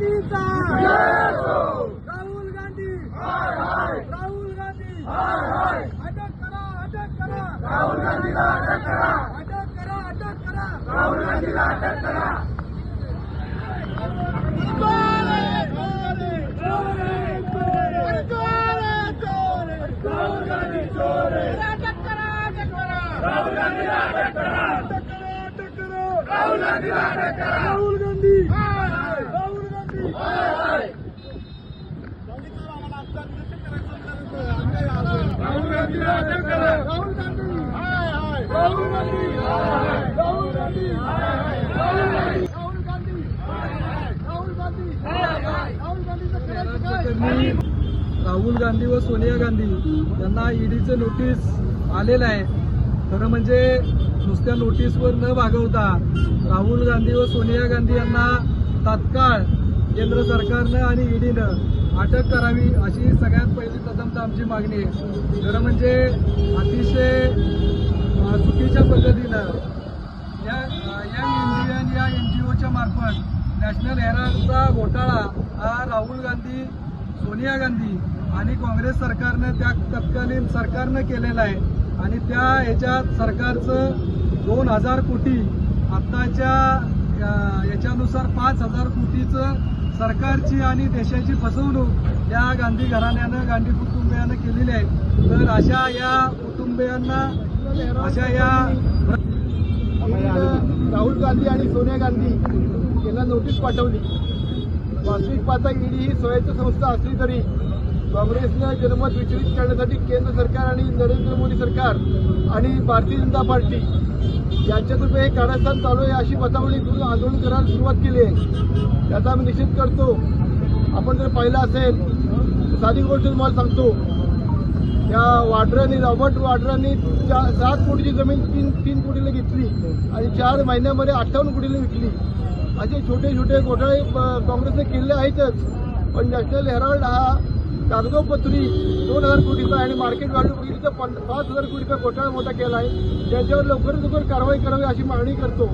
गांधीचा. राहुल गांधी. राहुल गांधी. अटक करा अटक करा. राहुल गांधीला अटक करा. अटक करा अटक करा. राहुल गांधीला अटक करा. राहुल गांधी चोर आहे. अटक करा अटक करा राहुल गांधीला अटक करा. अटक करा अटक करा. राहुल गांधीला अटक करा. राहुल गांधी. राहुल गांधी व सोनिया गांधी यांना ईडीचं नोटीस आलेलं आहे. खरं म्हणजे नुसत्या नोटीसवर न भागवता राहुल गांधी व सोनिया गांधी यांना तात्काळ केंद्र सरकारनं आणि ईडीनं अटक करावी अशी सगळ्यात पहिली प्रथमता आमची मागणी आहे. खरं म्हणजे अतिशय चुकीच्या पद्धतीनं या यंग इंडियन या एन जी ओच्या मार्फत नॅशनल हेराल्डचा घोटाळा हा राहुल गांधी सोनिया गांधी आणि काँग्रेस सरकारनं त्या तत्कालीन सरकारनं केलेला आहे. आणि त्या ह्याच्यात सरकारचं दोन हजार कोटी आत्ताच्या याच्यानुसार पाच हजार कोटीचं सरकारची आणि देशाची फसवणूक या गांधी घराण्यानं गांधी कुटुंबियानं केलेली आहे. तर अशा या कुटुंबियांना अशा या राहुल गांधी आणि सोनिया गांधी यांना नोटीस पाठवली. वास्तविक पाहता ईडी ही स्वयंच संस्था असली तरी काँग्रेसनं जनमत विचलित करण्यासाठी केंद्र सरकार आणि नरेंद्र मोदी सरकार आणि भारतीय जनता पार्टी यांच्यातर्फे हे कारस्थान चालू आहे अशी बतावणी करून आंदोलन करायला सुरुवात केली आहे. त्याचा आम्ही निषेध करतो. आपण जर पाहिलं असेल साधी गोष्ट तुम्हाला सांगतो. या वाड्रांनी रॉबर्ट वाड्रांनी सात कोटीची जमीन तीन तीन कोटीला घेतली आणि चार महिन्यामध्ये अठ्ठावन्न कोटीला विकली. असे छोटे छोटे घोटाळे काँग्रेसने केले आहेतच. पण नॅशनल हेराल्ड हा कागदोपत्री दोन हजार कोटीचा आणि मार्केट व्हॅल्यू बघितली तर पाच हजार कोटीचा घोटाळा मोठा केला आहे. त्याच्यावर लवकरात लवकर कारवाई करावी अशी मागणी करतो.